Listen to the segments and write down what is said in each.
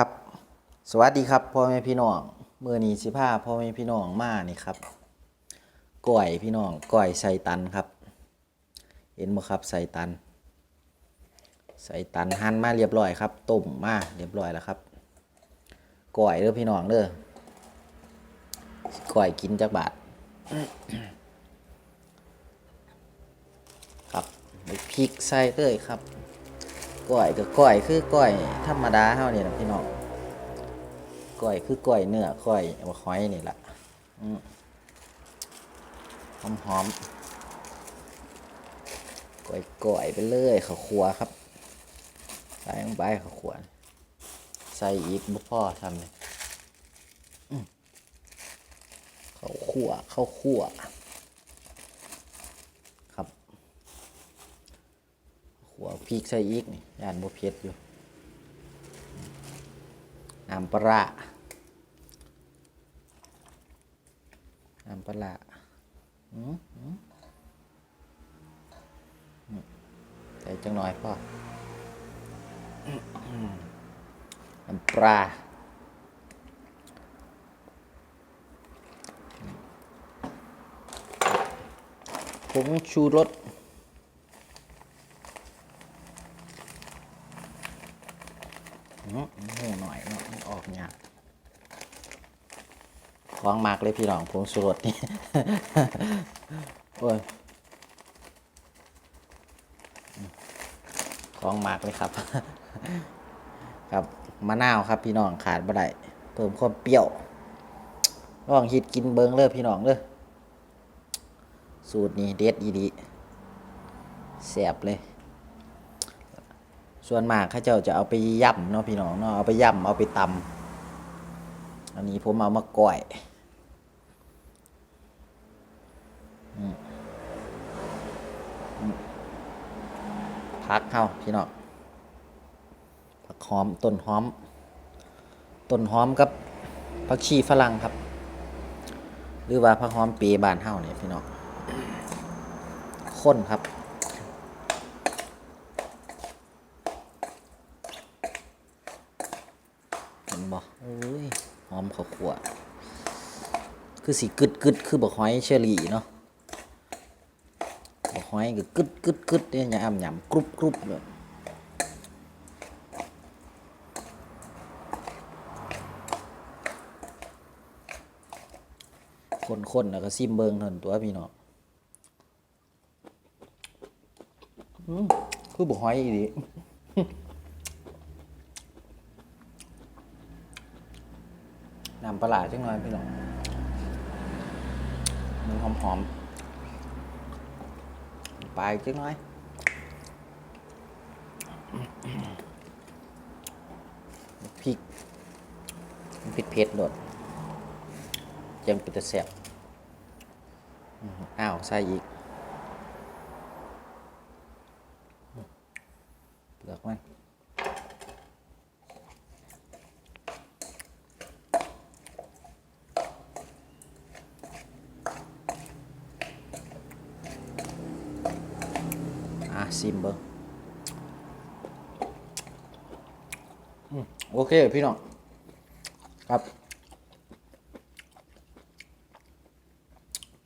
ครับ สวัสดีครับพ่อแม่พี่น้องเมื่อนี้สิพาพ่อแม่พี่น้องมานี่ครับก้อยพี่น้องก้อยใส่ตันครับ เห็นบ่ครับใส่ตัน ใส่ตันหั่นมาเรียบร้อยครับต้มมาเรียบร้อยแล้วครับก้อยเด้อพี่น้องเด้อก้อยกินจักบาทครับพริกใส่เลยครับ ก้อยก็ก้อยคือก้อยธรรมดาเฮาเนี่นะพี่น้องก้อยคือก้อยเนื้อก้อยบ่หอยนี่ล่ะหอมหอมก้อยก้อยไปเลยข้าวคั่วครับ ใส่ลงไปข้าวคั่วใส่อีกบ่พอทำเลยข้าวคั่วข้าวคั่วครับ ขัว พริกใส่อีกนี่ย่านบ่เผ็ดอยู่น้ำปลาน้ำปลาอืมอืมอืมใส่จังหน่อยพ่ออืมน้ำปลาผงชูรส หูหน่อยเนาะมันออกยากคล้องมากเลยพี่น้องผงสุรสนี่โอ้ยคล้องมากเลยครับ ครับมะนาวครับ พี่น้องขาดบ่ได้เพิ่มความเปรี้ยวลองฮิตกินเบิงเลยพี่น้องเลยสูตรนี้เด็ดอีดีแสบเลย ส่วนมากข้าเจ้าจะเอาไปย่ำเนาะพี่น้องเนาะเอาไปย่ำเอาไปตำอันนี้ผมเอามาก่อยพักเข้าพี่น้องผักหอมต้นหอมต้นหอมกับผักชีฝรั่งครับ หรือว่าผักหอมปรย์บานเฮาเนี่ยพี่น้องข้นครับ เห็น บ่โอ้ยหอมข้าวคั่วคือสีกึดกึดคือบักหอยเชอรี่เนาะบักหอยก็กึดกึดกึดเนี่ยยำยำกรุบกรุบเลยคนๆแล้วก็ซิมเบิงเท่านตัวพี่น้องคือบักหอยอีห น้ำปลาร้าจังหน่อยพี่น้องมันหอมหอมๆไปจังหน่อยพริกมันเผ็ดเผ็ดโดดยังเป็นตะแสบอ้าวใส่อีกเปลือกมันะซิมเบิ้งโอเค พี่น้อง ครับ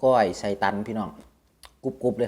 ก้อยใส่ตันพี่น้องกรุบๆเลยครับ